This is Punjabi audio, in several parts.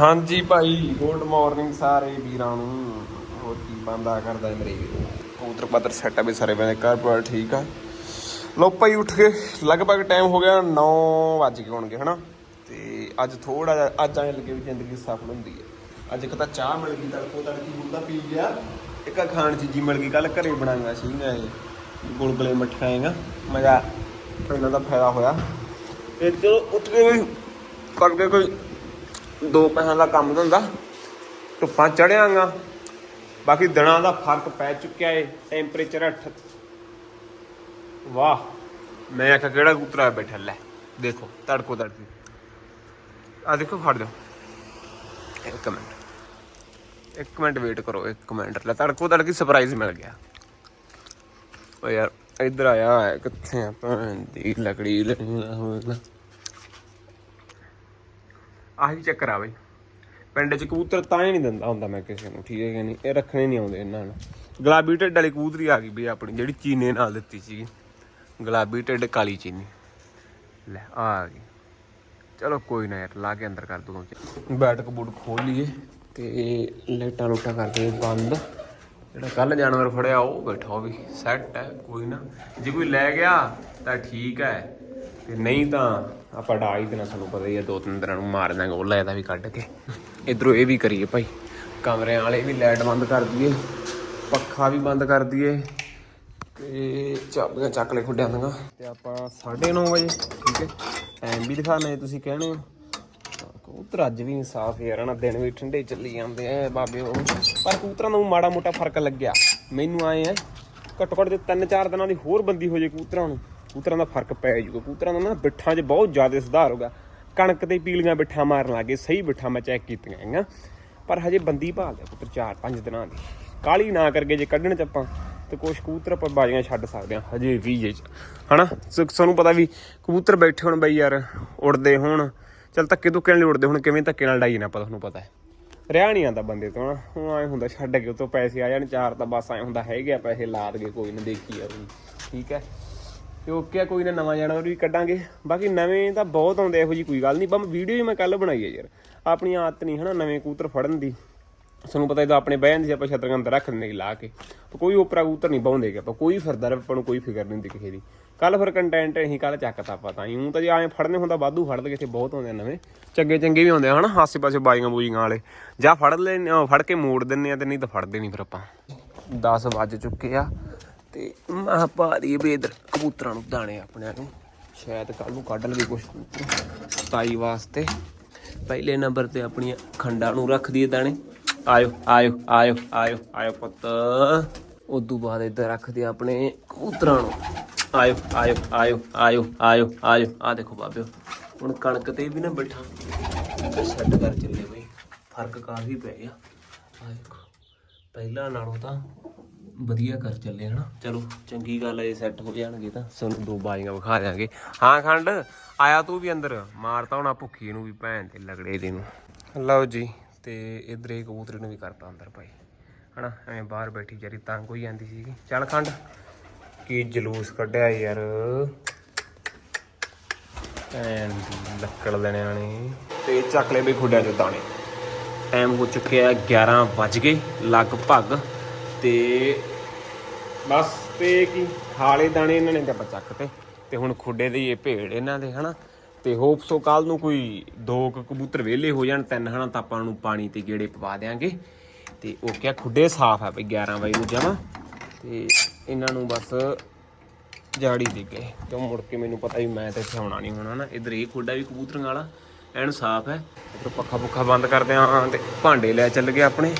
ਹਾਂਜੀ ਭਾਈ ਗੁੱਡ ਮਾਰਨਿੰਗ ਸਾਰੇ ਵੀਰਾਂ ਨੂੰ। ਹੋਰ ਕੀ ਬੰਦਾ ਕਰਦਾ ਹੈ ਮੇਰੇ ਵੀਰੋ? ਕਬੂਤਰ ਪੱਤਰ ਸੈੱਟ ਆ ਵੀ ਸਾਰੇ ਬੰਦੇ ਘਰ ਪਰ ਠੀਕ ਆ। ਲੋ ਭਾਈ ਉੱਠ ਕੇ, ਲਗਭਗ ਟਾਈਮ ਹੋ ਗਿਆ 9 ਵੱਜ ਗਏ ਹੋਣਗੇ, ਹਨਾ? ਤੇ ਅੱਜ ਥੋੜਾ ਜਿਹਾ, ਅੱਜ ਐਂ ਲੱਗੇ ਵੀ ਜ਼ਿੰਦਗੀ ਸਫਲ ਹੁੰਦੀ ਹੈ ਅੱਜ ਇੱਕ ਤਾਂ ਚਾਹ ਮਿਲ ਗਈ, ਤੜਕੋ ਤੜਕੀ ਬੁੱਢਾ ਪੀ ਗਿਆ। ਇੱਕ ਆਹ ਖਾਣ ਚੀਜ਼ੀ ਮਿਲ ਗਈ ਕੱਲ ਘਰੇ ਬਣਾਈਆਂ ਸੀਗਾ ਇਹ। ਗੁਲਗੁਲੇ ਮਠਿਆਈਆਂ ਮਜ਼ਾ। ਇਹਨਾਂ ਦਾ ਫਾਇਦਾ ਹੋਇਆ। ਤੇ ਚਲੋ ਉੱਠ ਕੇ ਵੀ, ਕਰਕੇ ਕੋਈ ਦੋ ਪੈਸਿਆਂ ਦਾ ਕੰਮ ਧੰਦਾ, ਧੁੱਪਾਂ ਚੜਿਆਂਗਾ ਬਾਕੀ ਦਿਨਾਂ ਦਾ ਫ਼ਰਕ ਪੈ ਚੁੱਕਿਆ ਏ ਟੈਂਪਰੇਚਰ 8 ਵਾਹ, ਮੈਂ ਆਖਿਆ ਕਿਹੜਾ ਕਬੂਤਰ ਬੈਠਾ, ਲੈ, ਦੇਖੋ, ਤੜਕੋ ਤੜਕੀ। ਆ ਦੇਖੋ, ਫੜ ਦਿਓ। ਇੱਕ ਮਿੰਟ। ਇੱਕ ਮਿੰਟ ਵੇਟ ਕਰੋ, ਇੱਕ ਮਿੰਟ। ਲੈ, ਤੜਕੋ ਤੜਕੀ ਸਰਪ੍ਰਾਈਜ਼ ਮਿਲ ਗਿਆ। ਓ ਯਾਰ, ਇੱਧਰ ਆਇਆ ਕਿੱਥੇ ਆ? ਭੈਣ ਦੀ ਲੱਕੜੀ ਲੈਣੀ ਨਾ ਆਹੀ ਚੱਕਰ ਆ ਬਈ। ਪਿੰਡ 'ਚ ਕਬੂਤਰ ਤਾਂ ਹੀ ਨਹੀਂ ਦਿੰਦਾ ਹੁੰਦਾ ਮੈਂ ਕਿਸੇ ਨੂੰ, ਠੀਕ ਹੈ ਕਿ ਨਹੀਂ? ਇਹ ਰੱਖਣੇ ਨਹੀਂ ਆਉਂਦੇ ਇਹਨਾਂ ਨੂੰ। ਗੁਲਾਬੀ ਢਿੱਡ ਵਾਲੀ ਕਬੂਤਰੀ ਆ ਗਈ ਬਈ ਆਪਣੀ, ਜਿਹੜੀ ਚੀਨੇ ਨਾਲ ਦਿੱਤੀ ਸੀਗੀ। ਗੁਲਾਬੀ ਢਿੱਡ, ਕਾਲੀ ਚੀਨੀ। ਲੈ, ਆ ਗਈ। ਚਲੋ ਕੋਈ ਨਾ ਯਾਰ, ਲਾ ਕੇ ਅੰਦਰ ਕਰ ਦੂੰਗਾ। ਬੈਠਕ ਬੂਟ ਖੋਲ ਲਈਏ ਤੇ ਲਾਈਟਾਂ ਲੂਟਾਂ ਕਰਦੇ ਬੰਦ। ਜਿਹੜਾ ਕੱਲ ਜਾਨਵਰ ਫੜਿਆ, ਉਹ ਬੈਠਾ ਉਹ ਵੀ ਸੈੱਟ ਹੈ, ਕੋਈ ਨਾ। ਜੇ ਕੋਈ ਲੈ ਗਿਆ ਤਾਂ ਠੀਕ ਹੈ। ਤੇ ਨਹੀਂ ਤਾਂ ਆਪਾਂ ਡਾ ਹੀ ਦੇਣਾ, ਤੁਹਾਨੂੰ ਪਤਾ ਹੀ ਹੈ ਦੋ ਤਿੰਨ ਦਿਨਾਂ ਨੂੰ ਮਾਰ ਦਾਂਗੇ ਉਹ ਲੈਦਾ ਵੀ ਕੱਢ ਕੇ। ਇਧਰੋਂ ਇਹ ਵੀ ਕਰੀਏ ਭਾਈ, ਕਮਰਿਆਂ ਵਾਲੇ ਵੀ ਲਾਈਟ ਬੰਦ ਕਰ ਦਈਏ, ਪੱਖਾ ਵੀ ਬੰਦ ਕਰ ਦਈਏ, ਤੇ ਚਾਬੀਆਂ ਚੱਕ ਲੈ ਖੁੱਡਿਆਂ ਦੀਆਂ। ਤੇ ਆਪਾਂ 9:30 ਵਜੇ, ਠੀਕ ਹੈ ਟਾਈਮ ਵੀ ਦਿਖਾਣਾ ਤੁਸੀਂ ਕਹਿਣੇ ਹੋ। ਕਬੂਤਰ ਅੱਜ ਵੀ ਇਨਸਾਫ ਯਾਰ ਨਾ ਦਿਨ ਵੀ ਠੰਡੇ ਚੱਲੀ ਜਾਂਦੇ ਐ ਬਾਬੇ ਉਹ। ਪਰ ਕਬੂਤਰਾਂ ਨੂੰ ਮਾੜਾ ਮੋਟਾ ਫ਼ਰਕ ਲੱਗਿਆ। ਮੈਨੂੰ ਆਏ ਐ ਘੱਟੋ ਘੱਟ ਜੇ ਤਿੰਨ ਚਾਰ ਦਿਨਾਂ ਦੀ ਹੋਰ ਬੰਦੀ ਹੋ ਜੇ ਕਬੂਤਰਾਂ ਨੂੰ ਕਬੂਤਰਾਂ ਦਾ ਫ਼ਰਕ ਪੈ ਜਾਊਗਾ ਕਬੂਤਰਾਂ ਦਾ ਨਾ ਬਿੱਠਾਂ 'ਚ ਬਹੁਤ ਜ਼ਿਆਦਾ ਸੁਧਾਰ ਹੋਗਾ ਕਣਕ ਤੇ ਪੀਲੀਆਂ ਬਿੱਠਾਂ ਮਾਰਨ ਲੱਗੇ ਸਹੀ ਬਿੱਠਾਂ ਮੈਂ ਚੈੱਕ ਕੀਤੀਆਂ ਹੈਗੀਆਂ। ਪਰ ਹਜੇ ਬੰਦੀ ਭਾਲ ਆ ਕਬੂਤਰ ਚਾਰ ਪੰਜ ਦਿਨਾਂ ਦੀ। ਕਾਲੀ ਨਾ ਕਰਕੇ ਜੇ ਕੱਢਣ ਚ ਆਪਾਂ, ਤੇ ਕੁਛ ਕਬੂਤਰ ਆਪਾਂ ਬਾਜੀਆਂ ਛੱਡ ਸਕਦੇ ਹਾਂ, ਹਜੇ ਵੀ ਜੇ ਚ। ਹਨਾ? ਸੋ ਤੁਹਾਨੂੰ ਪਤਾ ਵੀ ਕਬੂਤਰ ਬੈਠੇ ਹੁਣ ਬਈ ਯਾਰ, ਉੜਦੇ ਹੋਣ। ਚਲ ਧੱਕੇ ਧੁੱਕੇ ਨਾਲ ਨੀ ਉੜਦੇ ਹੁਣ, ਕਿਵੇਂ ਧੱਕੇ ਨਾਲ ਡਾਈ ਨਾ ਆਪਾਂ, ਤੁਹਾਨੂੰ ਪਤਾ ਹੈ। ਰਿਆ ਨਹੀਂ ਆਂਦਾ ਬੰਦੇ ਤੋਂ ਨਾ ਹੁਣ ਐ ਹੁੰਦਾ ਛੱਡ ਕੇ ਉਤੋਂ ਪੈਸੇ ਆ ਜਾਣ, ਚਾਰ ਤਾਂ ਬਸ ਐ ਹੁੰਦਾ, ਹੈਗੇ ਆ ਪੈਸੇ, ਲਾ ਦਗੇ ਕੋਈ ਨਾ, ਦੇਖੀ ਯਾਰ ਠੀਕ ਹੈ? ਤੇ ਓਕੇ ਆ ਕੋਈ ਨਾ ਨਵਾਂ ਜਾਨਵਰ ਵੀ ਕੱਢਾਂਗੇ। ਬਾਕੀ ਨਵੇਂ ਤਾਂ ਬਹੁਤ ਆਉਂਦੇ, ਇਹੋ ਜੀ ਕੋਈ ਗੱਲ ਨਹੀਂ। ਬਸ ਵੀਡੀਓ ਹੀ ਮੈਂ ਕੱਲ ਬਣਾਈ ਹੈ ਯਾਰ। ਆਪਣੀ ਆਦਤ ਨਹੀਂ ਹਨਾ, ਨਵੇਂ ਕੂਤਰ ਫੜਨ ਦੀ। ਤੁਹਾਨੂੰ ਪਤਾ ਇਹਦਾ ਆਪਣੇ ਬਹਿਣ ਦੀ ਆਪਾਂ ਛਤਰਾਂ ਅੰਦਰ ਰੱਖ ਦਿੰਦੇ ਲਾ ਕੇ। ਕੋਈ ਉਪਰਾ ਕੂਤਰ ਨਹੀਂ ਪਾਉਂਦੇ ਕਿ ਆਪਾਂ, ਕੋਈ ਫਿਰਦਾ ਰਹੇ, ਆਪਾਂ ਨੂੰ ਕੋਈ ਫਿਕਰ ਨਹੀਂ ਹੁੰਦੀ ਕਿਸੇ ਦੀ। ਕੱਲ ਫਿਰ ਕੰਟੈਂਟ ਅਸੀਂ ਕੱਲ ਚੱਕਤਾ ਆਪਾਂ ਤਾਂ ਊਂ ਤਾਂ ਜੇ ਐਂ ਫੜਨੇ ਹੁੰਦਾ, ਵਾਧੂ ਫੜ ਫੜਦੇ ਕਿਤੇ ਬਹੁਤ ਆਉਂਦੇ ਆ ਨਵੇਂ। ਚੰਗੇ ਚੰਗੇ ਵੀ ਆਉਂਦੇ ਆ ਹਨਾ ਆਸੇ ਪਾਸੇ ਬਾਈਆਂ ਬੂਜੀਆਂ ਵਾਲੇ। ਜਾਂ ਫੜ ਲੈ ਫੜ ਕੇ ਮੋੜ ਦਿੰਨੇ ਆ ਤੇ ਨਹੀਂ ਤਾਂ ਫੜਦੇ ਨਹੀਂ ਫਿਰ ਆਪਾਂ। 10 ਵੱਜ ਚੁੱਕੇ ਆ। ਤੇ ਮੈਂ ਪਾ ਦਈਏ ਵੀ ਇਧਰ ਕਬੂਤਰਾਂ ਨੂੰ ਦਾਣੇ ਆਪਣੇ ਨੂੰ। ਸ਼ਾਇਦ ਕੱਲ ਨੂੰ ਕੱਢ ਲਵੇ ਕੁਝ ਕਬੂਤਰ ਵਾਸਤੇ ਪਹਿਲੇ ਨੰਬਰ ਤੇ ਆਪਣੀਆਂ ਖੰਡਾਂ ਨੂੰ ਰੱਖ ਦਈਏ ਦਾਣੇ। ਆਇਓ ਆਇਓ ਆਇਓ ਆਇਓ ਆਇਓ ਪੁੱਤ। ਉਦੋਂ ਬਾਅਦ ਇੱਧਰ ਰੱਖਦੇ ਆਪਣੇ ਕਬੂਤਰਾਂ ਨੂੰ। ਆਇਓ ਆਇਓ ਆਇਓ ਆਇਓ ਆਇਓ ਆਇਓ। ਆ ਦੇਖੋ ਬਾਬਿਓ, ਹੁਣ ਕਣਕ ਤੇ ਵੀ ਨਾ ਬੈਠਾ। ਸੈੱਟ ਕਰ ਚੱਲੇ ਬਈ। ਫ਼ਰਕ ਕਾਫੀ ਪੈ ਗਿਆ। ਆ ਦੇਖੋ, ਪਹਿਲਾਂ ਨਾਲੋਂ ਤਾਂ ਵਧੀਆ ਕਰ ਚੱਲੇ ਹਨਾ। ਚਲੋ ਚੰਗੀ ਗੱਲ ਹੈ ਸੈੱਟ ਹੋ ਜਾਣਗੇ ਤਾਂ। ਸਾਨੂੰ ਦੋ ਬਾਜੀਆਂ ਵਿਖਾ ਦਿਆਂਗੇ। ਹਾਂ ਖੰਡ ਆਇਆ ਤੂੰ ਵੀ ਅੰਦਰ। ਮਾਰਤਾ ਹੋਣਾ ਭੁੱਖੀ ਨੂੰ ਵੀ ਭੈਣ ਤੇ ਲਗੜੇ ਦੇ ਨੂੰ। ਲਓ ਜੀ ਤੇ ਇਧਰ ਇਹ ਕਬੂਤਰੀ ਨੂੰ ਵੀ ਕਰਤਾ ਅੰਦਰ ਭਾਈ। ਹਨਾ ਐਵੇਂ ਬਾਹਰ ਬੈਠੀ ਜਾਰੀ ਤੰਗ ਹੋਈ ਜਾਂਦੀ ਸੀਗੀ। ਚੱਲ ਖੰਡ ਕੀ ਜਲੂਸ ਕੱਢਿਆ ਯਾਰ। ਭੈਣ ਦੀ ਲੱਕੜ ਲੈਣਿਆਂ ਨੇ ਤੇ ਚੱਕ ਲੈ ਬਈ ਖੁੱਡਿਆਂ ਚੋਂ ਦਾਣੇ। ਟਾਈਮ ਹੋ ਚੁੱਕਿਆ 11 ਵੱਜ ਗਏ ਲਗਭਗ ਤੇ ਬਸ ਤੇ ਕੀ, ਖਾਲੇ ਦਾਣੇ ਇਹਨਾਂ ਨੇ ਤਾਂ ਆਪਾਂ ਚੱਕ ਤੇ। ਤੇ ਹੁਣ ਖੁੱਡੇ ਦੀ ਇਹ ਭੇੜ ਇਹਨਾਂ ਦੇ, ਹਨਾ? ਤੇ ਹੋਪ ਸੋ ਕੱਲ ਨੂੰ ਕੋਈ ਦੋ ਕੁ ਕਬੂਤਰ ਵਿਹਲੇ ਹੋ ਜਾਣ, ਤਿੰਨ, ਹਨਾ? ਤਾਂ ਆਪਾਂ ਨੂੰ ਪਾਣੀ ਤੇ ਗੇੜੇ ਪਵਾ ਦੇਾਂਗੇ ਤੇ ਉਹ ਕਿਹਾ ਖੁੱਡੇ ਸਾਫ਼ ਆ ਬਈ 11 ਵਜੇ ਨੂੰ ਜਾਵਾਂ ਤੇ ਇਹਨਾਂ ਨੂੰ ਬਸ ਜਾੜੀ ਦੇ ਗਏ ਕਿਉਂ ਮੁੜ ਕੇ ਮੈਨੂੰ ਪਤਾ ਵੀ ਮੈਂ ਤਾਂ ਇੱਥੇ ਆਉਣਾ ਨਹੀਂ ਹੋਣਾ ਨਾ ਇਧਰ ਇਹ ਖੁੱਡਾ ਵੀ ਕਬੂਤਰਾਂ ਵਾਲਾ, ਐਨ ਸਾਫ਼ ਹੈ। ਇਧਰ ਪੱਖਾ ਪੁੱਖਾ ਬੰਦ ਕਰਦੇ ਆ ਤੇ ਭਾਂਡੇ ਲੈ ਚੱਲ ਗਏ ਆਪਣੇ।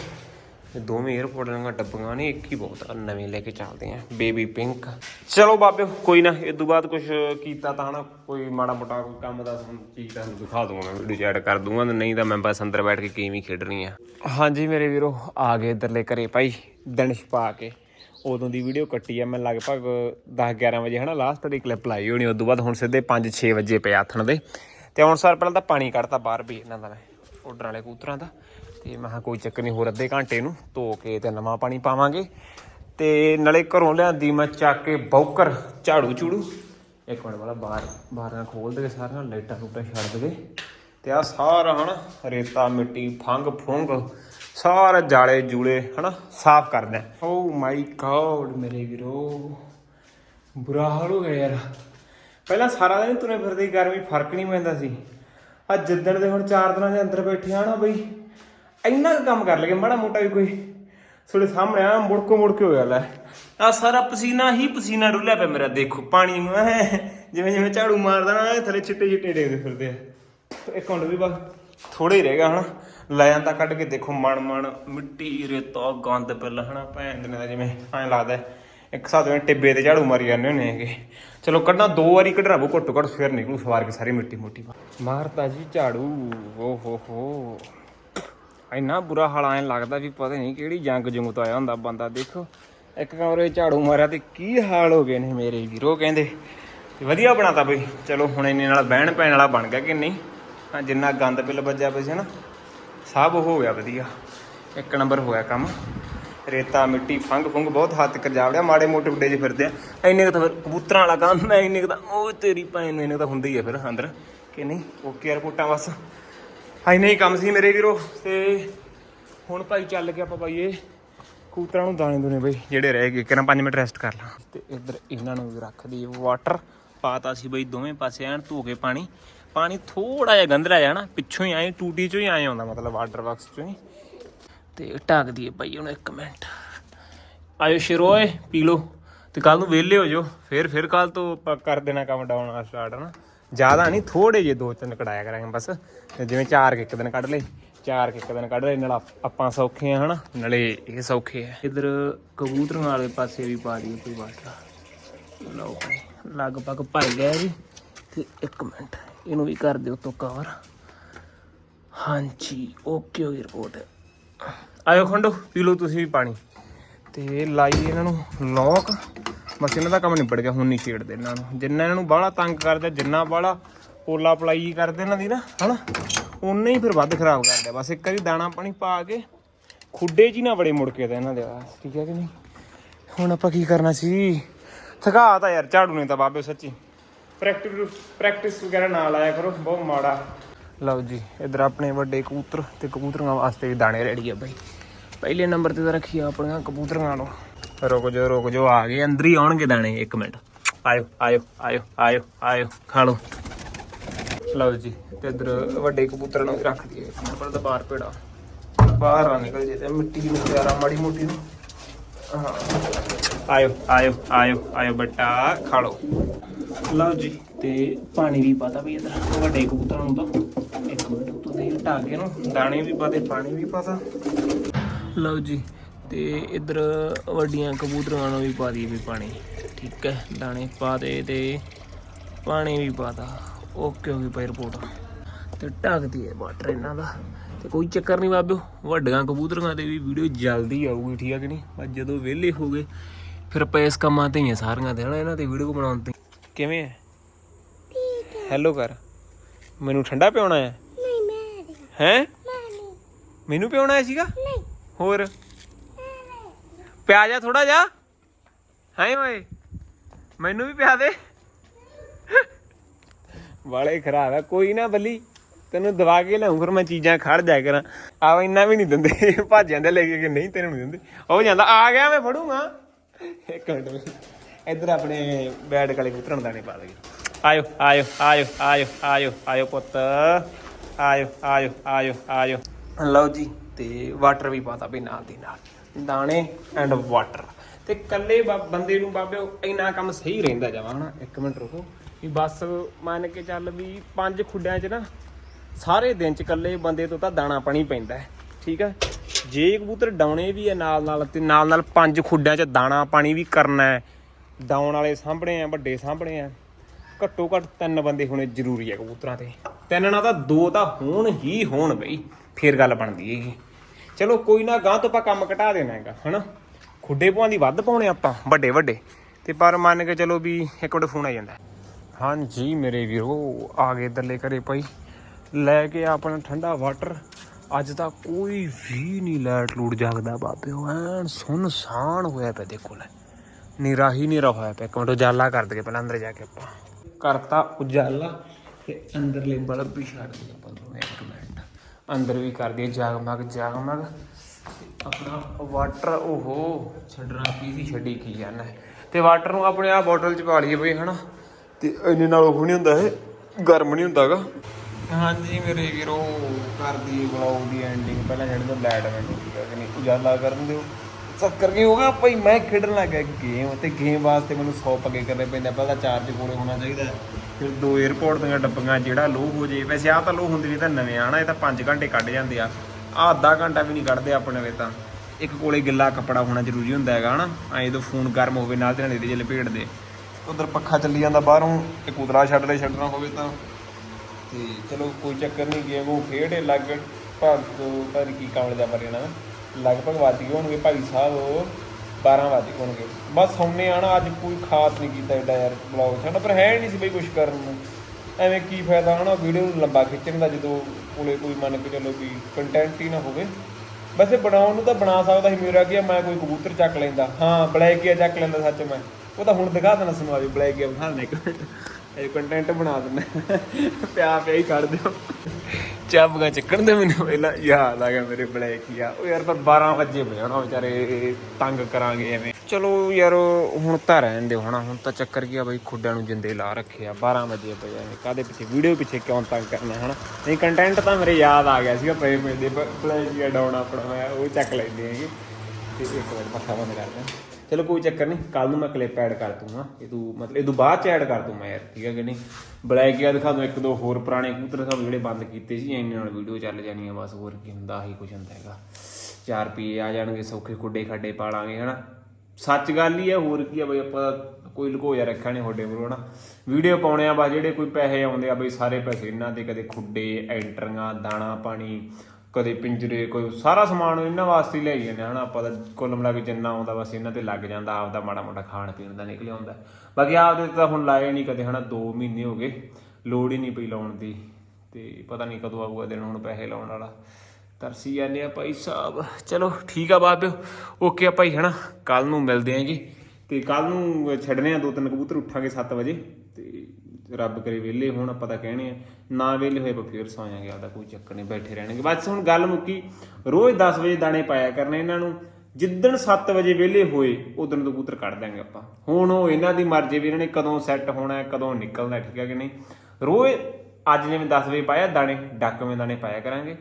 ਇਹ ਦੋਵੇਂ 에어ਪੋਰਟ ਦੀਆਂ ਡੱਬੀਆਂ ਨੇ, ਇੱਕ ਹੀ ਬਹੁਤ ਆ, ਨਵੇਂ ਲੈ ਕੇ ਚੱਲਦੇ ਆ ਬੇਬੀ ਪਿੰਕ ਚਲੋ ਬਾਬੇ, ਕੋਈ ਨਾ, ਇਹ ਤੋਂ ਬਾਅਦ ਕੁਝ ਕੀਤਾ ਤਾਂ ਹਨਾ, ਕੋਈ ਮਾੜਾ ਮੋਟਾ ਕੋਈ ਕੰਮ ਦਾ ਤੁਹਾਨੂੰ ਚੀਜ਼ ਤੁਹਾਨੂੰ ਦਿਖਾ ਦੂੰਗਾ ਮੈਂ ਵੀਡੀਓ 'ਚ ਐਡ ਕਰ ਦੂੰਗਾ ਨਹੀਂ ਤਾਂ ਮੈਂ ਬਸ ਅੰਦਰ ਬੈਠ ਕੇ ਗੇਮ ਹੀ ਖੇਡਣੀ ਆ। ਹਾਂਜੀ ਮੇਰੇ ਵੀਰੋ, ਆ ਗਏ ਇਧਰਲੇ ਘਰੇ ਭਾਈ ਦਿਨ ਛਪਾ ਕੇ। ਉਦੋਂ ਦੀ ਵੀਡੀਓ ਕੱਟੀ ਆ, ਮੈਂ ਲਗਭਗ 10 11 ਵਜੇ, ਹਨਾ ਲਾਸਟ ਦੀ ਕਲਿੱਪ ਲਾਈ ਹੋਣੀ ਉਸ ਤੋਂ ਬਾਅਦ ਹੁਣ ਸਿੱਧੇ 5 6 ਵਜੇ ਪਏ ਆਥਣ ਦੇ। ਤੇ ਹੁਣ ਸਰ ਪਹਿਲਾਂ ਤਾਂ ਪਾਣੀ ਕੱਢਤਾ ਬਾਹਰ ਵੀ, ਇਹਨਾਂ ਦਾ, ਮੈਂ ਆਰਡਰ ਵਾਲੇ ਕੂਤਰਾਂ ਦਾ। ਤੇ ਮੈਂ ਕਿਹਾ ਕੋਈ ਚੱਕਰ ਨਹੀਂ ਹੋਰ ਅੱਧੇ ਘੰਟੇ ਨੂੰ ਧੋ ਕੇ ਤੇ ਨਵਾਂ ਪਾਣੀ ਪਾਵਾਂਗੇ। ਤੇ ਨਾਲੇ ਘਰੋਂ ਲਿਆਂਦੀ ਮੈਂ ਚੱਕ ਕੇ ਬੌਕਰ ਝਾੜੂ ਝੂੜੂ। ਇੱਕ ਮਿੰਟ ਵਾਲਾ ਬਾਹਰ ਬਾਹਰਾਂ ਖੋਲ ਦੇ ਸਾਰੀਆਂ ਲਾਈਟਾਂ ਲੂਟਾਂ ਛੱਡ ਦੇਵੇ। ਤੇ ਆ ਸਾਰਾ ਹਨਾ ਰੇਤਾ ਮਿੱਟੀ ਫੰਗ ਫੁੰਗ ਸਾਰਾ ਜਾਲੇ ਜੂਲੇ ਹਨਾ ਸਾਫ਼ ਕਰਦੇ ਓ ਮਾਈ ਗॉड ਮੇਰੇ ਵੀਰੋ। ਬੁਰਾ ਹਾਲ ਹੋ ਗਿਆ ਯਾਰ। ਪਹਿਲਾਂ ਸਾਰਾ ਦਿਨ ਤੁਰੇ ਫਿਰਦੇ ਸੀ, ਗਰਮੀ ਫ਼ਰਕ ਨਹੀਂ ਪੈਂਦਾ ਸੀ। ਅੱਜ ਜਿੱਦਣ ਦੇ ਹੁਣ 4 ਦਿਨਾਂ ਦੇ ਅੰਦਰ ਬੈਠੇ ਆ ਨਾ ਬਈ। ਇੰਨਾ ਕੁ ਕੰਮ ਕਰ ਲਗੇ ਮਾੜਾ ਮੋਟਾ ਵੀ ਕੋਈ ਤੁਹਾਡੇ ਸਾਹਮਣੇ ਆ, ਮੁੜਕੋ ਮੁੜਕੇ ਹੋਇਆ ਲੈ ਆ ਸਾਰਾ ਪਸੀਨਾ ਹੀ ਪਸੀਨਾ ਡੁੱਲਿਆ ਪਿਆ ਮੇਰਾ, ਦੇਖੋ, ਪਾਣੀ ਨੂੰ ਐਂ ਜਿਵੇਂ ਜਿਵੇਂ ਝਾੜੂ ਮਾਰਦਾ ਨਾ ਥੱਲੇ ਚਿੱਟੇ ਚਿੱਟੇ ਡੇਗਦੇ ਫਿਰਦੇ ਆ। ਇੱਕ ਮਿੰਟ ਵੀ ਬਸ ਥੋੜੇ ਹੀ ਰਹਿ ਗਿਆ, ਹਨਾ। ਲੈ ਜਾਂਦਾ ਕੱਢ ਕੇ, ਦੇਖੋ, ਮਣ ਮਣ, ਮਿੱਟੀ, ਰੇਤਾ, ਗੰਦ ਪਿੱਲ ਹਨਾ, ਭੈਣ ਦੇ ਨੇ ਜਿਵੇਂ ਐਂ ਲੱਗਦਾ। ਇੱਕ ਸਾਥ ਦੇ ਟਿੱਬੇ ਤੇ ਝਾੜੂ ਮਾਰੀ ਜਾਂਦੇ ਹੁੰਦੇ ਹੈਗੇ। ਚਲੋ ਕੱਢਣਾ ਦੋ ਵਾਰੀ ਕਢਰਾਵੋ, ਘੱਟੋ ਘੱਟ, ਫਿਰ ਨਿਕਲੂ ਸਵਾਰ ਕੇ ਸਾਰੀ ਮਿੱਟੀ ਮੋਟੀ। ਮਾਰਤਾ ਜੀ ਝਾੜੂ ਓ ਹੋ ਹੋ। ਇੰਨਾ ਬੁਰਾ ਹਾਲ ਐ ਲੱਗਦਾ ਵੀ ਪਤਾ ਨਹੀਂ ਕਿਹੜੀ ਜੰਗ ਜੰਗ ਤੋਂ ਆਇਆ ਹੁੰਦਾ ਬੰਦਾ। ਦੇਖੋ, ਇੱਕ ਕਮਰੇ ਝਾੜੂ ਮਾਰਿਆ ਤੇ ਕੀ ਹਾਲ ਹੋ ਗਏ ਨੇ ਮੇਰੇ ਵੀਰੋ ਕਹਿੰਦੇ। ਤੇ ਵਧੀਆ ਬਣਾਤਾ ਬਈ। ਚਲੋ, ਹੁਣ ਇੰਨੇ ਨਾਲ ਬਹਿਣ ਪੈਣ ਵਾਲਾ ਬਣ ਗਿਆ ਕਿ ਨਹੀਂ? ਹਾਂ, ਜਿੰਨਾ ਗੰਦ ਬਿੱਲ ਵੱਜਿਆ ਪਿਆ ਸੀ ਨਾ ਸਭ ਹੋ ਗਿਆ ਵਧੀਆ। ਇੱਕ ਨੰਬਰ ਹੋਇਆ ਕੰਮ। ਰੇਤਾ, ਮਿੱਟੀ, ਫੰਗ ਫੁੰਗ ਬਹੁਤ ਹੱਥ ਤੱਕ ਜਾ ਮਾੜੇ ਮੋਟੇ ਉੱਡੇ ਜਿਹੇ ਫਿਰਦੇ ਆ। ਇੰਨੇ ਕੁ ਤਾਂ ਫਿਰ ਕਬੂਤਰਾਂ ਵਾਲਾ ਕੰਮ ਹੈ, ਇੰਨੇ ਤਾਂ ਉਹ ਤੇਰੀ ਭੈਣ ਨੂੰ ਇੰਨੇ ਕੁ ਤਾਂ ਹੁੰਦਾ ਹੀ ਆ ਫਿਰ ਅੰਦਰ। ਕਿ ਨਹੀਂ? ਓਕੇ 에어ਪੋਰਟਾਂ ਬਸ। ਇੰਨੇ ਹੀ ਕੰਮ ਸੀ ਮੇਰੇ ਵੀਰੋ, ਤੇ ਹੁਣ ਭਾਈ ਚੱਲ ਕੇ ਆਪਾਂ ਪਾਈਏ ਕੂਤਰਾਂ ਨੂੰ ਦਾਣੇ ਦੂਨੇ ਬਈ, ਜਿਹੜੇ ਰਹਿ ਗਏ ਕਿਰਾਂ 5 ਮਿੰਟ ਰੈਸਟ ਕਰ ਲਾਂ। ਤੇ ਇੱਧਰ ਇਹਨਾਂ ਨੂੰ ਵੀ ਰੱਖ ਦਈਏ ਵਾਟਰ ਪਾਤਾ ਸੀ ਬਈ ਦੋਵੇਂ ਪਾਸੇ, ਐਨ ਧੋ ਕੇ ਪਾਣੀ। ਪਾਣੀ ਥੋੜਾ ਜਿਹਾ ਗੰਦਲਾ ਜਿਹਾ ਨਾ ਪਿੱਛੋਂ ਹੀ ਆਏ, ਟੂਟੀ ਚੋਂ ਹੀ ਆਏ ਆਉਂਦਾ, ਮਤਲਬ ਵਾਟਰ ਬਾਕਸ ਚੋਂ ਹੀ। ਤੇ ਢੱਕ ਦਈਏ ਭਾਈ ਹੁਣ ਇੱਕ ਮਿੰਟ। ਆਇਓ ਸ਼ਿਰੋਏ ਪੀ ਲਓ। ਤੇ ਕੱਲ ਨੂੰ ਵਿਹਲੇ ਹੋ ਜਾਓ, ਫਿਰ ਫਿਰ ਕੱਲ ਤੋਂ ਕਰ ਦੇਣਾ ਕੰਮ ਡਾਊਨ ਆ ਸਟਾਰਟ ਨਾ ਜ਼ਿਆਦਾ ਨਹੀਂ ਥੋੜੇ ਜੇ ਦੋ ਤਿੰਨ ਕਢਾਇਆ ਕਰਾਂਗੇ ਬਸ। ਜਿਵੇਂ ਚਾਰ ਕੁ ਇੱਕ ਦਿਨ ਕੱਢ ਲਏ, ਚਾਰ ਕੁ ਇੱਕ ਦਿਨ ਕੱਢ ਲਏ, ਨਾਲ ਆਪਾਂ ਸੌਖੇ ਆ ਹਨਾ? ਨਾਲੇ ਇਹ ਸੌਖੇ ਆ। ਇਧਰ ਕਬੂਤਰਾਂ ਵਾਲੇ ਪਾਸੇ ਵੀ ਪਾ ਦਈਏ ਕੋਈ ਵਾਟਰ ਲਓ ਭਾਈ, ਲਗਭਗ ਭਰ ਗਿਆ ਜੀ। ਤੇ ਇੱਕ ਮਿੰਟ, ਇਹਨੂੰ ਵੀ ਕਰ ਦਿਓ ਤੋਂ ਕਵਰ ਹਾਂਜੀ ਓਕੇ ਹੋ ਗਈ ਰਿਪੋਰਟ ਆਇਓ ਖੰਡੋ, ਪੀ ਲਓ ਤੁਸੀਂ ਵੀ ਪਾਣੀ। ਤੇ ਲਾਈ ਇਹਨਾਂ ਨੂੰ ਲੋਕ ਬਸ ਇਹਨਾਂ ਦਾ ਕੰਮ ਨਿਬੜ ਗਿਆ, ਹੁਣ ਨਹੀਂ ਛੇੜਦੇ ਇਹਨਾਂ ਨੂੰ। ਜਿੰਨਾ ਇਹਨਾਂ ਨੂੰ ਬਾਹਲਾ ਤੰਗ ਕਰਦੇ, ਜਿੰਨਾ ਬਾਹਲਾ ਪੋਲਾ ਪਲਾਈ ਕਰਦੇ ਇਹਨਾਂ ਦੀ ਨਾ, ਹਨਾ? ਉਨਾ ਹੀ ਫਿਰ ਵੱਧ ਖਰਾਬ ਕਰਦੇ ਬਸ ਇੱਕ ਵਾਰੀ ਦਾਣਾ ਪਾਣੀ ਪਾ ਕੇ ਖੁੱਡੇ 'ਚ ਹੀ ਨਾ ਬੜੇ ਮੁੜ ਕੇ ਤਾਂ ਇਹਨਾਂ ਦੇ। ਠੀਕ ਹੈ ਕਿ ਨਹੀਂ? ਹੁਣ ਆਪਾਂ ਕੀ ਕਰਨਾ ਸੀ? ਥਕਾ ਤਾਂ ਯਾਰ, ਝਾੜੂ ਨੇ ਤਾਂ ਬਾਬੇ ਸੱਚੀ। ਪ੍ਰੈਕਟਿਸ ਪ੍ਰੈਕਟਿਸ ਵਗੈਰਾ ਨਾ ਲਾਇਆ ਕਰੋ, ਬਹੁਤ ਮਾੜਾ। ਲਓ ਜੀ, ਇਧਰ ਆਪਣੇ ਵੱਡੇ ਕਬੂਤਰ ਤੇ ਕਬੂਤਰਾਂ ਵਾਸਤੇ ਦਾਣੇ ਰੈਡੀ ਆ ਬਾਈ। ਪਹਿਲੇ ਨੰਬਰ ਤੇ ਤਾਂ ਰੱਖੀ ਆ ਆਪਣੀਆਂ ਕਬੂਤਰਾਂ ਨੂੰ ਰੁਕ ਜਾਓ ਰੁਕ ਜਾਓ, ਆ ਗਏ, ਅੰਦਰ ਹੀ ਆਉਣਗੇ ਦਾਣੇ, ਇੱਕ ਮਿੰਟ। ਆਇਓ ਆਇਓ ਆਇਓ ਆਇਓ ਆਇਓ, ਖਾ ਲਓ। ਲਓ ਜੀ, ਤੇ ਇਧਰ ਵੱਡੇ ਕਬੂਤਰਾਂ ਨੂੰ ਰੱਖ ਦਈਏ। ਨੰਬਰ ਦਾ ਬਾਹਰ ਪੇੜਾ ਬਾਹਰ ਆ ਨਿਕਲ ਜੇ ਤੇ ਮਿੱਟੀ ਨੂੰ ਪਿਆਰਾ, ਮਾੜੀ ਮੋਟੀ ਨੂੰ। ਆਇਓ ਆਇਓ ਆਇਓ ਆਇਓ ਬੇਟਾ, ਖਾ ਲਓ। ਲਓ ਜੀ, ਤੇ ਪਾਣੀ ਵੀ ਪਾਤਾ ਵੀ ਇਧਰ, ਵੱਡੇ ਕਬੂਤਰਾਂ ਨੂੰ ਤਾਂ। ਇੱਕ ਮਿੰਟ, ਉੱਤੋਂ ਦੇ ਹਟਾ ਕੇ ਨੂੰ, ਦਾਣੇ ਵੀ ਪਾਤੇ, ਪਾਣੀ ਵੀ ਪਾਤਾ। ਲਓ ਜੀ ਤੇ ਇਧਰ ਵੱਡੀਆਂ ਕਬੂਤਰਾਂ ਨੂੰ ਵੀ ਪਾ ਦਈਏ ਵੀ ਪਾਣੀ। ਠੀਕ ਹੈ ਦਾਣੇ ਪਾ ਦੇ ਤੇ ਪਾਣੀ ਵੀ ਪਾਤਾ ਓਕੇ ਹੋ ਗਈ ਭਾਈ ਰਿਪੋਰਟ ਤੇ ਢੱਕ ਦਈਏ ਵਾਟਰ ਇਹਨਾਂ ਦਾ। ਤੇ ਕੋਈ ਚੱਕਰ ਨਹੀਂ ਬਾਬਿਓ ਵੱਡੀਆਂ ਕਬੂਤਰਾਂ ਦੇ ਵੀ ਵੀਡੀਓ ਜਲਦੀ ਆਊਗੀ ਠੀਕ ਹੈ ਕਿ ਨਹੀਂ? ਬਸ ਜਦੋਂ ਵਿਹਲੇ ਹੋ ਗਏ ਫਿਰ ਆਪਾਂ ਇਸ ਕੰਮਾਂ ਤੇ ਹੀ ਸਾਰੀਆਂ ਤੇ ਹਨਾ ਇਹਨਾਂ ਤੇ ਵੀਡੀਓ ਬਣਾਉਣ ਤੇ। ਕਿਵੇਂ ਹੈ ਹੈਲੋ ਕਰ। ਮੈਨੂੰ ਠੰਡਾ ਪਿਆਉਣਾ ਹੈ ਨਹੀਂ ਮੈਂ ਹੈ। ਮੈਨੂੰ ਪਿਆਉਣਾ ਹੈ ਸੀਗਾ? ਨਹੀਂ। ਹੋਰ? ਪਿਆ ਜਾ ਥੋੜਾ ਜਾ ਹੈ ਓਏ? ਮੈਨੂੰ ਵੀ ਪਿਆ ਦੇ। ਵਾਲੇ ਖਰਾਬ ਆ, ਕੋਈ ਨਾ ਬੱਲੀ, ਤੈਨੂੰ ਦਵਾ ਕੇ ਲਿਆਉਂ ਫਿਰ ਮੈਂ ਚੀਜ਼ਾਂ ਖੜ ਜਾ ਕਰਾਂ। ਆ ਇੰਨਾ ਵੀ ਨਹੀਂ ਦਿੰਦੇ। ਭੱਜ ਜਾਂਦੇ ਲੈ ਕੇ ਕਿ ਨਹੀਂ, ਤੈਨੂੰ ਨਹੀਂ ਦਿੰਦੇ। ਉਹ ਜਾਂਦਾ, ਆ ਗਿਆ ਮੈਂ, ਫੜੂੰਗਾ। ਇੱਕ ਮਿੰਟ ਇੱਧਰ ਆਪਣੇ ਬੈਡ ਕਾਲੇ ਕਬੂਤਰਾਂ ਨੂੰ ਦਾਣੇ ਪਾ ਲਗੇ ਆਇਓ ਆਇਓ ਆਇਓ ਆਇਓ ਆਇਓ ਆਇਓ ਪੁੱਤ। ਆਇਓ ਆਇਓ ਆਇਓ ਆਇਓ। ਲਓ ਜੀ, ਤੇ ਵਾਟਰ ਵੀ ਪਾਤਾ ਵੀ ਨਾਲ ਦੀ ਨਾਲ। ਦਾਣੇ ਐਂਡ ਵਾਟਰ ਤੇ ਕੱਲੇ ਬੰਦੇ ਨੂੰ ਬਾਬਿਓ ਇੰਨਾ ਕੰਮ ਸਹੀ ਰਹਿੰਦਾ ਜਾਵਾ, ਹਨਾ? ਇੱਕ ਮਿੰਟ ਰੁਕੋ। ਵੀ ਬਸ ਮੰਨ ਕੇ ਚੱਲ ਵੀ ਪੰਜ ਖੁੱਡਿਆਂ 'ਚ ਨਾ, ਸਾਰੇ ਦਿਨ 'ਚ ਕੱਲੇ ਬੰਦੇ ਤੋਂ ਤਾਂ ਦਾਣਾ ਪਾਣੀ ਪੈਂਦਾ ਠੀਕ ਹੈ? ਜੇ ਕਬੂਤਰ ਡਾਉਣੇ ਵੀ ਹੈ ਨਾਲ ਨਾਲ ਤੇ ਨਾਲ ਨਾਲ ਪੰਜ ਖੁੱਡਿਆਂ 'ਚ ਦਾਣਾ ਪਾਣੀ ਵੀ ਕਰਨਾ ਹੈ। ਡਾਉਣ ਵਾਲੇ ਸਾਹਮਣੇ ਆ, ਵੱਡੇ ਸਾਹਮਣੇ ਆ। ਘੱਟੋ ਘੱਟ ਤਿੰਨ ਬੰਦੇ ਹੋਣੇ ਜ਼ਰੂਰੀ ਹੈ ਕਬੂਤਰਾਂ ਤੇ। ਤਿੰਨ ਨਾਲ ਤਾਂ ਦੋ ਤਾਂ ਹੋਣ ਹੀ ਹੋਣ ਬਈ, ਫੇਰ ਗੱਲ ਬਣਦੀ ਹੈਗੀ। ਚਲੋ ਕੋਈ ਨਾ ਗਾਂ ਤੋਂ ਆਪਾਂ ਕੰਮ ਘਟਾ ਦੇਣਾ ਹੈਗਾ, ਹਨਾ? ਖੁੱਡੇ ਭੂਆਂ ਦੀ ਵੱਧ ਪਾਉਣੇ ਆਪਾਂ, ਵੱਡੇ ਵੱਡੇ। ਤੇ ਪਰ ਮੰਨ ਕੇ ਚਲੋ ਵੀ ਇੱਕ ਵਾਰ ਫੋਨ ਆ ਜਾਂਦਾ। ਹਾਂਜੀ ਮੇਰੇ ਵੀਰੋ, ਆ ਗਏ ਦੱਲੇ ਘਰੇ ਭਾਈ। ਲੈ ਕੇ ਆਪਣਾ ਠੰਡਾ ਵਾਟਰ। ਅੱਜ ਤਾਂ ਕੋਈ ਵੀ ਨਹੀਂ ਲਾਈਟ ਲੂਟ ਜਾਗਦਾ ਬਾਬਿਓ ਐਨ ਸੁੰਨਸਾਨ ਹੋਇਆ ਪਿਆ ਦੇਖੋ ਲੈ। ਨੀਰਾ ਹੀ ਨੀਰਾ ਹੋਇਆ ਪਿਆ। ਇੱਕ ਮਿੰਟ ਉਜਾਲਾ ਕਰ ਦਈਏ ਪਹਿਲਾਂ ਅੰਦਰ ਜਾ ਕੇ ਆਪਾਂ। ਕਰਤਾ ਉਜਾਲਾ ਤੇ ਅੰਦਰਲੇ ਬਲਬ ਵੀ ਛੱਡ ਦਈਏ ਆਪਾਂ ਥੋੜ੍ਹਾ। ਇੱਕ ਮਿੰਟ। ਅੰਦਰ ਵੀ ਕਰ ਦਈਏ ਜਾਗਮਗ ਜਾਗਮਗ। ਤੇ ਆਪਣਾ ਵਾਟਰ ਓਹੋ ਛੱਡਣਾ ਕੀ ਸੀ ਛੱਡੀ ਕੀ ਜਾਣਾ। ਤੇ ਵਾਟਰ ਨੂੰ ਆਪਣੇ ਆ ਬੋਟਲ ਚ ਪਾ ਲਈਏ ਬਈ ਹਨਾ। ਤੇ ਇੰਨੇ ਨਾਲ ਉਹ ਨਹੀਂ ਹੁੰਦਾ ਇਹ ਗਰਮ ਨਹੀਂ ਹੁੰਦਾਗਾ ਹਾਂਜੀ ਮੇਰੇ ਵੀਰੋ ਕਰ ਦਈਏ ਬਲੌਗ ਦੀ ਐਂਡਿੰਗ ਪਹਿਲਾਂ ਛੱਡ ਦੋ ਲਾਈਟ ਮੈਨੂੰ ਠੀਕ ਹੈ ਕਿ ਨਹੀਂ ਉਜਾਲਾ ਕਰਨ ਦਿਓ। ਚੱਕਰ ਕੀ ਹੋ ਗਿਆ ਭਾਈ ਮੈਂ ਖੇਡਣ ਲੱਗ ਗਿਆ ਗੇਮ ਤੇ ਗੇਮ ਵਾਸਤੇ ਮੈਨੂੰ 100 ਪੱਗੇ ਕਰਨੇ ਪੈਂਦੇ। ਪਹਿਲਾਂ ਚਾਰਜ ਪੂਰੇ ਹੋਣਾ ਚਾਹੀਦਾ। ਹੈ। ਫਿਰ ਦੋ 에어ਪੋਰਟ ਦੀਆਂ ਡੱਬੀਆਂ ਜਿਹੜਾ ਲੋ ਹੋ ਜੇ ਵੈਸੇ ਆ ਤਾਂ ਲੋ ਹੁੰਦੀ ਨਹੀਂ ਤਾਂ ਨਵੇਂ ਆਣਾ ਇਹ ਤਾਂ 5 ਘੰਟੇ ਕੱਢ ਜਾਂਦੇ ਆ। ਆ ਅੱਧਾ ਘੰਟਾ ਵੀ ਨਹੀਂ ਕੱਢਦੇ ਆਪਣੇ ਵੇ ਤਾਂ। ਇੱਕ ਕੋਲੇ ਗਿੱਲਾ ਕੱਪੜਾ ਹੋਣਾ ਜ਼ਰੂਰੀ ਹੁੰਦਾ ਹੈਗਾ ਹਨਾ। ਐ ਜਦੋਂ ਫੋਨ ਗਰਮ ਹੋਵੇ, ਨਾਲ ਦੇ ਨਾਲ ਇਹਦੇ ਜੇ ਲਪੇਟ ਦੇ। ਉਧਰ ਪੱਖਾ ਚੱਲੀ ਜਾਂਦਾ ਬਾਹਰੋਂ, ਤੇ ਕੁਦਰਾ ਛੱਡ ਲੈ, ਛੱਡਣਾ ਹੋਵੇ ਤਾਂ। ਤੇ ਚਲੋ ਕੋਈ ਚੱਕਰ ਨਹੀਂ ਗੇਮ ਉਹ ਖੇਡੇ ਲੱਗ ਭਾਗ ਪਰ ਕੀ ਕਾਮਲ ਜਾ ਪਰੇ ਨਾ। ਲਗਭਗ ਵੱਜ ਗਏ ਹੋਣਗੇ ਭਾਈ ਸਾਹਿਬ। 12 ਵੱਜ ਹੋਣਗੇ। ਬਸ ਸੌਣੇ ਆਣਾ ਅੱਜ ਕੋਈ ਖਾਸ ਨਹੀਂ ਕੀਤਾ ਏਡਾ ਯਾਰ ਬਲੌਗ ਛੱਡ ਪਰ ਹੈ ਨਹੀਂ ਸੀ ਬਈ ਕੁਝ ਕਰਨ ਨੂੰ। ਐਵੇਂ ਕੀ ਫਾਇਦਾ ਹਨਾ, ਵੀਡੀਓ ਨੂੰ ਲੰਬਾ ਖਿੱਚਣ ਦਾ ਜਦੋਂ ਕੋਲੇ ਕੋਈ ਮੰਨ ਕੇ ਚੱਲੋ ਵੀ ਕੰਟੈਂਟ ਹੀ ਨਾ ਹੋਵੇ। ਵੈਸੇ ਬਣਾਉਣ ਨੂੰ ਤਾਂ ਬਣਾ ਸਕਦਾ ਸੀ ਮੇਰਾ ਕੀ ਮੈਂ ਕੋਈ ਕਬੂਤਰ ਚੱਕ ਲੈਂਦਾ। ਹਾਂ ਬਲੈਕ ਗਿਆ ਚੱਕ ਲੈਂਦਾ ਸੱਚ ਮੈਂ। ਉਹ ਤਾਂ ਹੁਣ ਦਿਖਾ ਦੇਣਾ ਸਾਨੂੰ ਆਵੇ ਬਲੈਕ ਗਿਆ ਦਿਖਾ ਦੇਣਾ ਇਹ ਕੰਟੈਂਟ ਬਣਾ ਦਿੰਦਾ ਪਿਆ ਪਿਆ ਹੀ ਕੱਢ ਦਿਓ। ਚਾਬਗਾ ਚੱਕਣ ਦੇ ਮੈਨੂੰ ਪਹਿਲਾਂ। ਯਾਦ ਆ ਗਿਆ ਮੇਰੇ ਬਲੈਕ ਹੀ ਆ। ਉਹ ਯਾਰ ਪਰ 12 ਵਜੇ ਪਏ ਹੋਣਾ ਵਿਚਾਰੇ ਤੰਗ ਕਰਾਂਗੇ ਐਵੇਂ। ਚਲੋ ਯਾਰ, ਹੁਣ ਤਾਂ ਰਹਿਣ ਦਿਓ ਹੋਣਾ ਹੁਣ ਤਾਂ ਚੱਕਰ ਕੀ ਆ ਬਈ, ਖੁੱਡਾਂ ਨੂੰ ਜਿੰਦੇ ਲਾ ਰੱਖੇ ਆ। 12 ਵਜੇ ਪਏ ਐਵੇਂ। ਕਾਦੇ ਪਿੱਛੇ? ਵੀਡੀਓ ਪਿੱਛੇ ਕਿਉਂ ਤੰਗ ਕਰਨਾ ਹਨਾ? ਨਹੀਂ ਕੰਟੈਂਟ ਤਾਂ ਮੇਰੇ ਯਾਦ ਆ ਗਿਆ ਸੀਗਾ ਪਏ ਪਏ ਦੇ ਬਲੈਕ ਹੀ ਡਾਉਣ ਆਪਣਾ। ਮੈਂ ਉਹ ਚੱਕ ਲੈਂਦੇ ਹੈਗੇ। ਤੇ ਇੱਕ ਮਿੰਟ ਪੱਖਾ ਬੰਦ ਕਰਦੇ ਦਿਆਂ। ਚਲੋ ਕੋਈ ਚੱਕਰ ਨਹੀਂ ਕੱਲ ਨੂੰ ਮੈਂ ਕਲਿੱਪ ਐਡ ਕਰ ਦੂੰਗਾ। ਇਹ ਤੂੰ ਮਤਲਬ ਇਹ ਤੋਂ ਬਾਅਦ ਚ ਐਡ ਕਰ ਦੂੰ ਮੈਂ ਯਾਰ, ਠੀਕ ਹੈ ਕਿ ਨਹੀਂ? ਬਲੈਕ ਆ, ਦਿਖਾ ਦੂੰ ਇੱਕ ਦੋ ਹੋਰ ਪੁਰਾਣੇ ਕਬੂਤਰ, ਦਿਖਾ ਜਿਹੜੇ ਬੰਦ ਕੀਤੇ ਸੀ, ਇੰਨੇ ਨਾਲ ਵੀਡੀਓ ਚੱਲ ਜਾਣੀ ਆ ਬਸ ਹੋਰ ਕੀ ਹੁੰਦਾ ਹੀ ਕੁਝ ਹੁੰਦਾ ਹੈਗਾ। ਚਾਰ ਪੀਏ ਆ ਜਾਣਗੇ, ਸੌਖੇ ਖੁੱਡੇ ਖੱਡੇ ਪਾ ਲਾਂਗੇ ਹਨਾ? ਸੱਚ ਗੱਲ ਹੀ ਆ, ਹੋਰ ਕੀ ਆ ਬਈ, ਆਪਾਂ ਕੋਈ ਲੁਕੋਇਆ ਰੱਖਿਆ ਨਹੀਂ ਤੁਹਾਡੇ ਕੋਲ, ਹਨਾ? ਵੀਡੀਓ ਪਾਉਣੇ ਆ, ਬਸ ਜਿਹੜੇ ਕੋਈ ਪੈਸੇ ਆਉਂਦੇ ਆ, ਬਈ ਸਾਰੇ ਪੈਸੇ ਇਹਨਾਂ ਦੇ, ਕਦੇ ਖੁੱਡੇ, ਐਂਟਰੀਆਂ, ਦਾਣਾ ਪਾਣੀ ਕਦੇ ਪਿੰਜਰੇ, ਕੋਈ ਸਾਰਾ ਸਮਾਨ ਇਹਨਾਂ ਵਾਸਤੇ ਹੀ ਲੈ ਜਾਂਦੇ ਹਨਾ? ਆਪਾਂ ਤਾਂ ਕੁੱਲ ਮਿਲਾ ਕੇ ਜਿੰਨਾ ਆਉਂਦਾ ਬਸ ਇਹਨਾਂ ਤੇ ਲੱਗ ਜਾਂਦਾ, ਆਪਦਾ ਮਾੜਾ ਮੋਟਾ ਖਾਣ ਪੀਣ ਦਾ ਨਿਕਲ ਆਉਂਦਾ। ਬਾਕੀ ਆਪਦੇ ਤਾਂ ਹੁਣ ਲਾਏ ਨਹੀਂ ਕਦੇ, ਹਨਾ? 2 ਮਹੀਨੇ ਹੋ ਗਏ, ਲੋੜ ਹੀ ਨਹੀਂ ਪਈ ਲਾਉਣ ਦੀ। ਤੇ ਪਤਾ ਨਹੀਂ ਕਦੋਂ ਆਊਗਾ ਦਿਨ, ਹੁਣ ਪੈਸੇ ਲਾਉਣ ਵਾਲਾ। ਤਰਸੀ ਜਾਂਦੇ ਆ ਭਾਈ ਸਾਹਿਬ। ਚਲੋ, ਠੀਕ ਆ ਬਾਬਿਓ ਓਕੇ ਆ ਭਾਈ, ਹਨਾ? ਕੱਲ ਨੂੰ ਮਿਲਦੇ ਆਂ ਜੀ। ਤੇ ਕੱਲ ਨੂੰ ਛੱਡਨੇ ਆ, ਦੋ ਤਿੰਨ ਕਬੂਤਰ ਉੱਠਾਂਗੇ 7 ਵਜੇ। ਰੱਬ ਕਰੇ ਵਿਹਲੇ ਹੋਣ, ਆਪਾਂ ਤਾਂ ਕਹਿਣੇ ਆ, ਨਾ ਵਿਹਲੇ ਹੋਏ ਆਪਾਂ ਫੇਰ ਸੌਂ ਜਾਾਂਗੇ, ਆਪਦਾ ਕੋਈ ਚੱਕਰ ਨਹੀਂ, ਬੈਠੇ ਰਹਿਣਗੇ। ਬਸ ਹੁਣ ਗੱਲ ਮੁੱਕੀ, ਰੋਜ਼ 10 ਵਜੇ ਦਾਣੇ ਪਾਇਆ ਕਰਨੇ ਇਹਨਾਂ ਨੂੰ, ਜਿੱਦਣ 7 ਵਜੇ ਵਿਹਲੇ ਹੋਏ, ਉਦੋਂ ਤੋਂ ਕਬੂਤਰ ਕੱਢ ਦਾਂਗੇ ਆਪਾਂ। ਹੁਣ ਉਹ ਇਹਨਾਂ ਦੀ ਮਰਜ਼ੀ ਵੀ ਇਹਨਾਂ ਨੇ ਕਦੋਂ ਸੈੱਟ ਹੋਣਾ ਹੈ ਕਦੋਂ ਨਿਕਲਣਾ, ਠੀਕ ਹੈ ਕਿ ਨਹੀਂ? ਰੋਜ਼, ਅੱਜ ਜਿਵੇਂ 10 ਵਜੇ ਪਾਇਆ ਦਾਣੇ ਡਾਕਵੇਂ ਦਾਣੇ ਪਾਇਆ ਕਰਾਂਗੇ,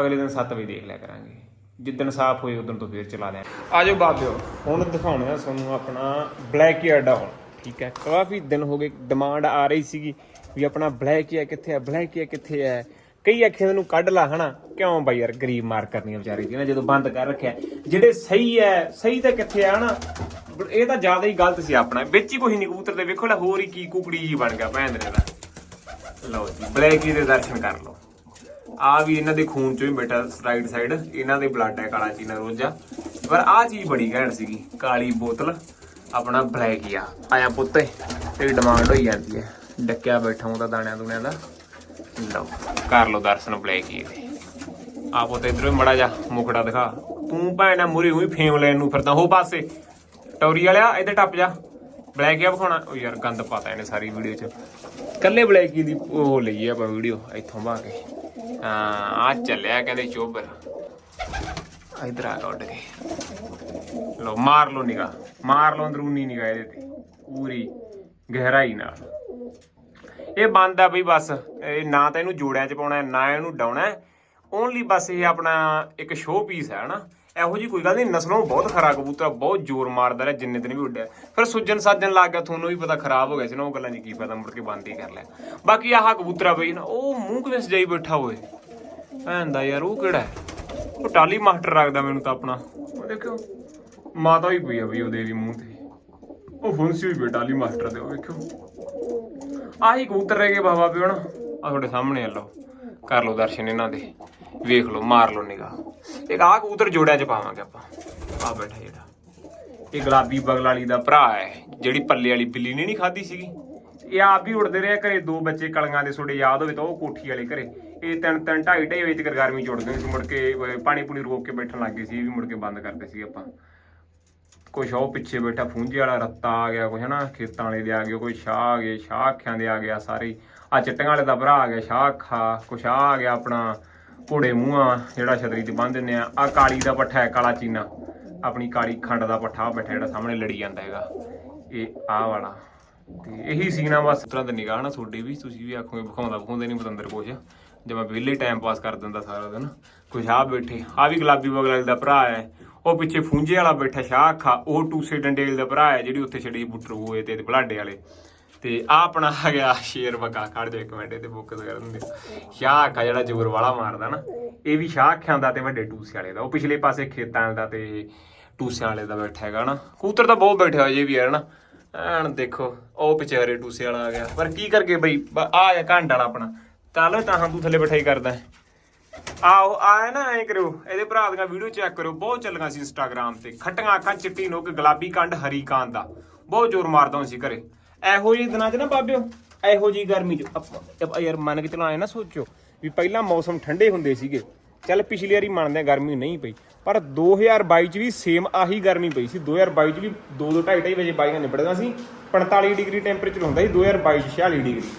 ਅਗਲੇ ਦਿਨ 7 ਵਜੇ ਦੇਖ ਲਿਆ ਕਰਾਂਗੇ। ਜਿੱਦਣ ਸਾਫ਼ ਹੋਏ, ਉਦੋਂ ਤੋਂ ਫੇਰ ਚਲਾ ਲਿਆ ਆਜੋ ਬਾਬਿਓ। ਹੁਣ ਦਿਖਾਉਣਾ ਤੁਹਾਨੂੰ ਆਪਣਾ ਬਲੈਕ ਈਅਰ ਡਾਊਨ ਠੀਕ ਹੈ। ਕਾਫੀ ਦਿਨ ਹੋ ਗਏ ਡਿਮਾਂਡ ਆ ਰਹੀ ਸੀਗੀ ਵੀ ਆਪਣਾ ਬਲੈਕ ਈਅਰ ਕਿੱਥੇ ਹੈ, ਬਲੈਕ ਹੈ ਕਿੱਥੇ ਹੈ। ਕਈ ਆਖੇ ਨੂੰ ਕੱਢ ਲਾ ਹਨਾ। ਕਿਉਂ ਬਾਈ ਯਾਰ ਗਰੀਬ ਮਾਰ ਕਰਨੀ ਵਿਚਾਰੀ ਦੀ ਨਾ ਜਦੋਂ ਬੰਦ ਕਰ ਰੱਖਿਆ। ਜਿਹੜੇ ਸਹੀ ਹੈ, ਸਹੀ ਤਾਂ ਕਿੱਥੇ ਆ ਹਨਾ। ਇਹ ਤਾਂ ਜ਼ਿਆਦਾ ਹੀ ਗਲਤ ਸੀ ਆਪਣਾ। ਵਿੱਚ ਹੀ ਕੁਝ ਨਹੀਂ, ਕਬੂਤਰ ਦੇ ਵੇਖੋ ਲੈ, ਹੋਰ ਹੀ ਕੀ ਕੁਕੜੀ ਜੀ ਬਣ ਗਿਆ ਭੈਣ ਦੇ ਦਾ ਲਓ ਜੀ, ਬਲੈਕ ਦੇ ਦਰਸ਼ਨ ਕਰ ਲਓ। ਆ ਵੀ ਇਹਨਾਂ ਦੇ ਖੂਨ ਚੋਂ ਹੀ ਬੇਟਾ ਰਾਈਟ ਸਾਈਡ ਇਹਨਾਂ ਦੇ ਬਲੱਡ ਹੈ ਕਾਲਾ ਚੀਨਾ ਰੋਜਾ। ਪਰ ਆ ਚੀਜ਼ ਬੜੀ ਘੈਂਟ ਸੀਗੀ, ਕਾਲੀ ਬੋਤਲ। ਆਪਣਾ ਬਲੈਕ ਹੀ ਆ। ਆਇਆ ਪੁੱਤੇ ਤੇਰੀ ਡਿਮਾਂਡ ਹੋਈ ਜਾਂਦੀ ਹੈ। ਡੱਕਿਆ ਬੈਠਾ ਹੁੰਦਾ ਦਾਣਿਆਂ ਦੁਣਿਆਂ ਦਾ। ਲਓ, ਕਰ ਲਓ ਦਰਸ਼ਨ ਬਲੈਕ ਹੀ ਦੇ ਆਪੋ ਤੇ ਇਧਰੋਂ ਮੜਾ ਜਾ ਮੁਖੜਾ ਦਿਖਾ। ਤੂੰ ਭੈਣਾ ਮੁਰੀ ਹੋਈ ਫੇਮ ਲੈਣ ਨੂੰ ਫਿਰਦਾ ਹੋ ਪਾਸੇ। ਟੌਰੀ ਵਾਲਿਆ ਇੱਧਰ ਟੱਪ ਜਾ। ਬਲੈਕ ਆ ਵਿਖਾਉਣਾ। ਉਹ ਯਾਰ, ਗੰਦ ਪਾਤਾ ਇਹਨੇ ਸਾਰੀ ਵੀਡੀਓ 'ਚ। ਕੱਲੇ ਬਲੈਕ ਦੀ ਉਹ ਲਈ ਆਪਾਂ ਵੀਡੀਓ ਇੱਥੋਂ ਬਾ ਕੇ। ਹਾਂ ਆ ਚੱਲਿਆ ਕਹਿੰਦੇ ਚੋਬਰ। ਇਧਰ ਆ ਉੱਡ ਕੇ ਲੋ ਮਾਰ ਲਓ ਨਿਗਾ ਮਾਰ ਲਓ ਅੰਦਰੂਨੀ ਨਿਗਾ ਇਹਦੇ ਤੇ, ਪੂਰੀ ਗਹਿਰਾਈ ਨਾਲ। ਇਹ ਬੰਦ ਬਈ ਬਸ, ਇਹ ਨਾ ਤਾਂ ਇਹਨੂੰ ਜੋੜਿਆਂ 'ਚ ਪਾਉਣਾ ਨਾ ਇਹਨੂੰ ਡਾਉਣਾ ਓਨਲੀ ਬਸ ਇਹ ਆਪਣਾ ਇੱਕ ਸ਼ੋਅ ਪੀਸ ਹੈ, ਹਨਾ? ਇਹੋ ਜੀ ਕੋਈ ਗੱਲ ਨਹੀਂ, ਨਸਲੋਂ ਬਹੁਤ ਖਰਾ ਕਬੂਤਰ ਬਹੁਤ ਜ਼ੋਰ ਮਾਰਦਾ ਰਿਹਾ ਜਿੰਨੇ ਦਿਨ ਵੀ ਉੱਡਿਆ। ਫਿਰ ਸੁੱਜਣ ਸਾਜਣ ਲੱਗ ਗਿਆ, ਤੁਹਾਨੂੰ ਵੀ ਪਤਾ ਖਰਾਬ ਹੋ ਗਿਆ ਸੀ ਨਾ, ਉਹ ਗੱਲਾਂ ਦੀ ਕੀ ਪਤਾ ਮੁੜ ਕੇ ਬੰਦ ਹੀ ਕਰ ਲਿਆ। ਬਾਕੀ ਆਹ ਕਬੂਤਰਾ ਬਈ ਨਾ, ਉਹ ਮੂੰਹ ਕਿਵੇਂ ਸਜਾਈ ਬੈਠਾ ਹੋਏ ਭੈਣ ਦਾ ਯਾਰ, ਉਹ ਕਿਹੜਾ ਉਹ ਟਾਲੀ ਮਾਸਟਰ ਰੱਖਦਾ ਮੈਨੂੰ ਤਾਂ ਆਪਣਾ। ਉਹ ਦੇਖਿਓ। ਮਾਤਾ ਵੀ ਪਈ ਆ ਬਈ ਉਹਦੇ ਵੀ ਮੂੰਹ ਤੇ। ਉਹ ਫੁੰਸੀ ਹੋਈ ਪਈ ਟਾਲੀ ਮਾਸਟਰ ਦੇ, ਉਹ ਵੇਖਿਓ। ਆਹੀ ਕਬੂਤਰ ਰਹਿ ਗਏ ਬਾਬਾ ਪਿਓ ਨਾ ਆ ਤੁਹਾਡੇ ਸਾਹਮਣੇ ਆ, ਲਓ। ਕਰ ਲਓ ਦਰਸ਼ਨ ਇਹਨਾਂ ਦੇ। ਵੇਖ ਲਓ, ਮਾਰ ਲਓ ਨਿਗਾਹ। ਇੱਕ ਆਹ ਕਬੂਤਰ ਜੋੜਿਆਂ 'ਚ ਪਾਵਾਂਗੇ ਆਪਾਂ। ਆ ਬੈਠਾ ਜਿਹੜਾ। ਇਹ ਗੁਲਾਬੀ ਬਗਲਾਲੀ ਦਾ ਭਰਾ ਹੈ, ਜਿਹੜੀ ਪੱਲੇ ਵਾਲੀ ਬਿੱਲੀ ਨੇ ਨਹੀਂ ਖਾਧੀ ਸੀਗੀ। ਇਹ ਆਪ ਵੀ ਉੜਦੇ ਰਹੇ ਘਰੇ, ਦੋ ਬੱਚੇ ਕਲੀਆਂ ਦੇ ਛੋੜੇ ਯਾਦ ਹੋਵੇ ਤਾਂ ਉਹ ਕੋਠੀ ਵਾਲੇ ਘਰੇ। ਇਹ ਤਿੰਨ ਤਿੰਨ, ਢਾਈ ਢਾਈ ਵਜੇ ਤੱਕ ਗਰਮੀ ਚ ਗਈ ਸੀ ਮੁੜ ਕੇ ਪਾਣੀ ਪੂਣੀ ਰੋਕ ਕੇ ਬੈਠਣ ਲੱਗ ਗਏ ਸੀ, ਇਹ ਵੀ ਮੁੜ ਕੇ ਬੰਦ ਕਰਦੇ ਸੀ ਆਪਾਂ। ਕੁਛ ਉਹ ਪਿੱਛੇ ਬੈਠਾ, ਫੂੰਜੇ ਵਾਲਾ ਰੱਤਾ ਆ ਗਿਆ, ਕੁਛ ਹਨਾ, ਖੇਤਾਂ ਵਾਲੇ ਦੇ ਆ ਗਏ, ਕੋਈ ਸ਼ਾਹ ਆ ਗਏ, ਸ਼ਾਹ ਅੱਖਾਂ ਦੇ ਆ ਗਿਆ ਸਾਰੇ ਹੀ। ਆ ਚਿੱਟੀਆਂ ਵਾਲੇ ਦਾ ਭਰਾ ਆ ਗਿਆ, ਸ਼ਾਹ ਅੱਖਾ, ਕੁਛ ਆ ਆ ਗਿਆ ਆਪਣਾ ਘੋੜੇ ਮੂੰਹਾਂ, ਜਿਹੜਾ ਛਤਰੀ ਤੇ ਬੰਨ ਦਿੰਦੇ ਆ। ਆ ਕਾਲੀ ਦਾ ਪੱਠਾ ਹੈ, ਕਾਲਾ ਚੀਨਾ। ਆਪਣੀ ਕਾਲੀ ਖੰਡ ਦਾ ਪੱਠਾ ਬੈਠਾ ਜਿਹੜਾ ਸਾਹਮਣੇ ਲੜੀ ਜਾਂਦਾ ਹੈਗਾ। ਇਹ ਆਹ ਵਾਲਾ। ਤੇ ਇਹੀ ਸੀਨਾ ਬਸ। ਤਰ੍ਹਾਂ ਦਾ ਨਿਗਾਹ ਨਾ ਤੁਹਾਡੀ ਵੀ, ਤੁਸੀਂ ਵੀ ਆਖੋਗੇ, ਵਿਖਾਉਂਦਾ ਵਿਖਾਉਂਦੇ ਨਹੀਂ ਪਤੰਦਰ ਕੁਛ। ਜੇ ਮੈਂ ਵਿਹਲੇ ਟਾਈਮ ਪਾਸ ਕਰ ਦਿੰਦਾ ਸਾਰਾ ਦਿਨ, ਕੁਛ ਆ ਬੈਠੇ। ਆ ਵੀ ਗੁਲਾਬੀ ਬਗਲ ਦਾ ਭਰਾ ਹੈ। ਉਹ ਪਿੱਛੇ ਫੁੰਜੇ ਵਾਲਾ ਬੈਠਾ ਸ਼ਾਹ ਅੱਖਾ, ਉਹ ਟੂਸੇ ਡੰਡੇਲ ਦਾ ਭਰਾ ਹੈ ਜਿਹੜੀ ਉੱਥੇ ਛੜੀ ਬੁੱਟਰੂਏ ਤੇ ਬਲਾਡੇ ਵਾਲੇ। ਤੇ ਆ ਆਪਣਾ ਆ ਗਿਆ ਸ਼ੇਰ ਬਕਾ ਖੜ ਜਾ ਇੱਕ ਮਿੰਟ ਤੇ ਫੋਕਸ ਕਰ ਦਿੰਦੇ ਸ਼ਾਹ ਅੱਖਾ ਜਿਹੜਾ ਜ਼ੋਰ ਵਾਲਾ ਮਾਰਦਾ ਨਾ, ਇਹ ਵੀ ਸ਼ਾਹ ਅੱਖਾਂ ਦਾ ਤੇ ਵੱਡੇ ਟੂਸੇ ਵਾਲੇ ਦਾ। ਉਹ ਪਿਛਲੇ ਪਾਸੇ ਖੇਤਾਂ ਦਾ ਤੇ ਟੂਸਿਆਂ ਵਾਲੇ ਦਾ ਬੈਠਾ ਹੈਗਾ ਨਾ। ਕੂਤਰ ਤਾਂ ਬਹੁਤ ਬੈਠਿਆ ਹੋਇਆ ਜੇ ਵੀ ਹੈ ਨਾ। ਐਨ ਦੇਖੋ, ਉਹ ਵਿਚਾਰੇ ਟੂਸੇ ਵਾਲਾ ਆ ਗਿਆ। ਪਰ ਕੀ ਕਰਕੇ ਬਈ, ਬ- ਆ ਆ ਘੰਟ ਵਾਲਾ ਆਪਣਾ। ਚੱਲ ਤਾਂ ਹਾਂ, ਤੂੰ ਥੱਲੇ ਬਿਠਾਈ ਕਰਦਾ। ਆਓ ਆਏ ਨਾ, ਐ ਕਰਿਓ, ਇਹਦੇ ਭਰਾ ਦੀਆਂ ਵੀਡੀਓ ਚੈੱਕ ਕਰਿਓ, ਬਹੁਤ ਚੱਲੀਆਂ ਸੀ ਇੰਸਟਾਗ੍ਰam ਤੇ। ਖੱਟੀਆਂ ਅੱਖਾਂ, ਚਿੱਟੀ ਨੋਕ, ਗੁਲਾਬੀ ਕੰਡ, ਹਰੀ ਕਾਂ ਦਾ। ਬਹੁਤ ਜ਼ੋਰ ਮਾਰਦਾ ਹੁੰਦਾ ਸੀ ਘਰੇ। ਇਹੋ ਜਿਹੇ ਦਿਨਾਂ 'ਚ ਨਾ ਬਾਬਿਓ, ਇਹੋ ਜਿਹੀ ਗਰਮੀ 'ਚ। ਆਪਾਂ ਯਾਰ ਮੰਨ ਕੇ ਚਲੋ ਐ ਨਾ ਸੋਚੋ ਵੀ ਪਹਿਲਾਂ ਮੌਸਮ ਠੰਡੇ ਹੁੰਦੇ ਸੀਗੇ। ਚੱਲ ਪਿਛਲੀ ਵਾਰੀ ਮੰਨਦੇ ਆ ਗਰਮੀ ਨਹੀਂ ਪਈ, ਪਰ 2022 ਚ ਵੀ ਸੇਮ ਆਹੀ ਗਰਮੀ ਪਈ ਸੀ। 2022 ਚ ਵੀ 2 2 2.5 ਵਜੇ ਬਾਈਆਂ ਨਿਬੜਦਾ ਸੀ। 45 ਡਿਗਰੀ ਟੈਂਪਰੇਚਰ ਹੁੰਦਾ ਸੀ 2022 ਚ 46 ਡਿਗਰੀ।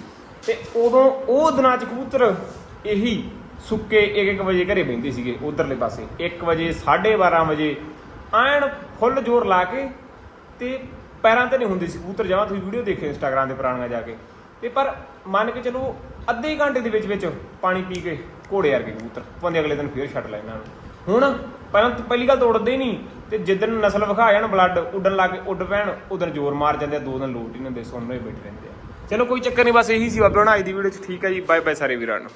ਤੇ ਉਦੋਂ ਉਹ ਦਿਨਾਂ ਚ ਕਬੂਤਰ ਇਹੀ ਸੁੱਕੇ 1-1 ਵਜੇ ਘਰੇ ਬੈਂਦੇ ਸੀਗੇ ਉਧਰਲੇ ਪਾਸੇ। 1 ਵਜੇ 12:30 ਵਜੇ, ਐਨ ਫੁੱਲ ਜ਼ੋਰ ਲਾ ਕੇ ਤੇ ਪੈਰਾਂ ਤੇ ਨਹੀਂ ਹੁੰਦੇ ਸੀ ਕਬੂਤਰ। ਜਮਾਂ ਤੁਸੀਂ ਵੀਡੀਓ ਦੇਖੇ ਇੰਸਟਾਗ੍ਰam ਤੇ ਪੁਰਾਣੀਆਂ ਜਾ ਕੇ। ਤੇ ਪਰ ਮੰਨ ਕੇ ਚਲੋ ਅੱਧੇ ਘੰਟੇ ਦੇ ਵਿੱਚ ਵਿੱਚ ਪਾਣੀ ਪੀ ਕੇ ਘੋੜੇ ਵਰਗੇ ਕਬੂਤਰ। ਪੰਦੇ ਅਗਲੇ ਦਿਨ ਫੇਰ ਛੱਡ ਲੈ ਇਹਨਾਂ ਨੂੰ। ਹੁਣ ਪਹਿਲਾਂ ਪਹਿਲੀ ਗੱਲ ਤਾਂ ਉੱਡਦੇ ਨਹੀਂ ਤੇ ਜਿੱਦਣ ਨਸਲ ਵਿਖਾ ਜਾਣ ਬਲੱਡ, ਉੱਡਣ ਲੱਗ ਉੱਡ ਪੈਣ ਉਦੋਂ ਜ਼ੋਰ ਮਾਰ ਜਾਂਦੇ ਆ, ਦੋ ਦਿਨ ਲੋਟ ਹੀ ਨਹੀਂ ਹੁੰਦੇ ਸੁਣਨੇ ਬੈਠੇ ਰਹਿੰਦੇ ਆ। ਚਲੋ ਕੋਈ ਚੱਕਰ ਨਹੀਂ, ਬਸ ਇਹੀ ਸੀ ਬਾਬੇ, ਹੁਣ ਅੱਜ ਦੀ ਵੀਡੀਓ 'ਚ ਠੀਕ ਹੈ ਜੀ ਬਾਏ ਬਾਏ ਸਾਰੇ ਵੀਰਾਂ ਨੂੰ।